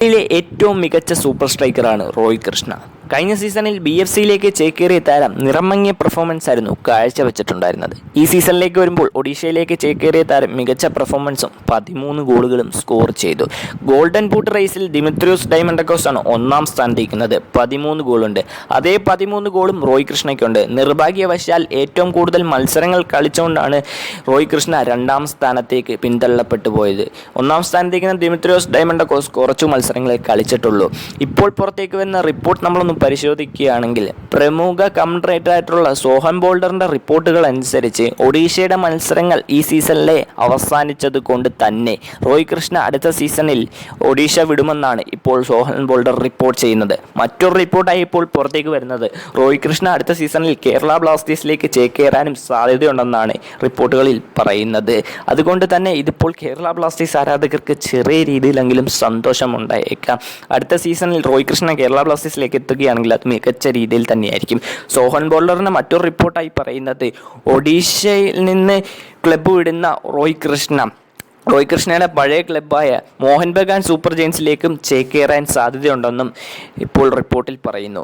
യിലെ ഏറ്റവും മികച്ച സൂപ്പർ സ്ട്രൈക്കറാണ് റോഹിത് കൃഷ്ണ. കഴിഞ്ഞ സീസണിൽ ബി എഫ് സിയിലേക്ക് ചേക്കേറിയ താരം നിറമങ്ങിയ പെർഫോമൻസ് ആയിരുന്നു കാഴ്ചവെച്ചിട്ടുണ്ടായിരുന്നത്. ഈ സീസണിലേക്ക് വരുമ്പോൾ ഒഡീഷയിലേക്ക് ചേക്കേറിയ താരം മികച്ച പെർഫോമൻസും പതിമൂന്ന് ഗോളുകളും സ്കോർ ചെയ്തു. ഗോൾഡൻ ബൂട്ട് റേസിൽ ദിമിത്രിയോസ് ഡയമണ്ടക്കോസ് ആണ് ഒന്നാം സ്ഥാനത്തിരിക്കുന്നത് പതിമൂന്ന് ഗോളുണ്ട്. അതേ പതിമൂന്ന് ഗോളും റോയ് കൃഷ്ണയ്ക്കുണ്ട്. നിർഭാഗ്യവശാൽ ഏറ്റവും കൂടുതൽ മത്സരങ്ങൾ കളിച്ചുകൊണ്ടാണ് റോയ് കൃഷ്ണ രണ്ടാം സ്ഥാനത്തേക്ക് പിന്തള്ളപ്പെട്ടു പോയത്. ഒന്നാം സ്ഥാനത്തേക്കുന്ന ദിമിത്രിയോസ് ഡയമണ്ടക്കോസ് കുറച്ചു മത്സരങ്ങളെ കളിച്ചിട്ടുള്ളൂ. ഇപ്പോൾ പുറത്തേക്ക് വരുന്ന റിപ്പോർട്ട് നമ്മളൊന്ന് പരിശോധിക്കുകയാണെങ്കിൽ പ്രമുഖ കമൻട്രേറ്റർ ആയിട്ടുള്ള സോഹൻ ബോൾഡറിന്റെ റിപ്പോർട്ടുകൾ അനുസരിച്ച് ഒഡീഷയുടെ മത്സരങ്ങൾ ഈ സീസണിലെ അവസാനിച്ചത് കൊണ്ട് തന്നെ റോയ് കൃഷ്ണ അടുത്ത സീസണിൽ ഒഡീഷ വിടുമെന്നാണ് ഇപ്പോൾ സോഹൻ ബോൾഡർ റിപ്പോർട്ട് ചെയ്യുന്നത്. മറ്റൊരു റിപ്പോർട്ടായി ഇപ്പോൾ പുറത്തേക്ക് വരുന്നത് റോയ് കൃഷ്ണ അടുത്ത സീസണിൽ കേരള ബ്ലാസ്റ്റേഴ്സിലേക്ക് ചേക്കേറാനും സാധ്യതയുണ്ടെന്നാണ് റിപ്പോർട്ടുകളിൽ പറയുന്നത്. അതുകൊണ്ട് തന്നെ ഇതിപ്പോൾ കേരള ബ്ലാസ്റ്റേഴ്സ് ആരാധകർക്ക് ചെറിയ രീതിയിലെങ്കിലും സന്തോഷമുണ്ടായേക്കാം. അടുത്ത സീസണിൽ റോയ് കൃഷ്ണ കേരള ബ്ലാസ്റ്റേഴ്സിലേക്ക് എത്തുകയാണെങ്കിൽ അത് മികച്ച രീതിയിൽ തന്നെയായിരിക്കും. സോഹൻ ബോളറിന് മറ്റൊരു റിപ്പോർട്ടായി പറയുന്നത് ഒഡീഷയിൽ നിന്ന് ക്ലബ്ബ് വിടുന്ന റോയ് കൃഷ്ണ. റോയ് കൃഷ്ണയുടെ പഴയ ക്ലബ്ബായ മോഹൻ ബഗാൻ സൂപ്പർ ജെയിൻസിലേക്കും ചേക്കേറാൻ സാധ്യതയുണ്ടെന്നും ഇപ്പോൾ റിപ്പോർട്ടിൽ പറയുന്നു.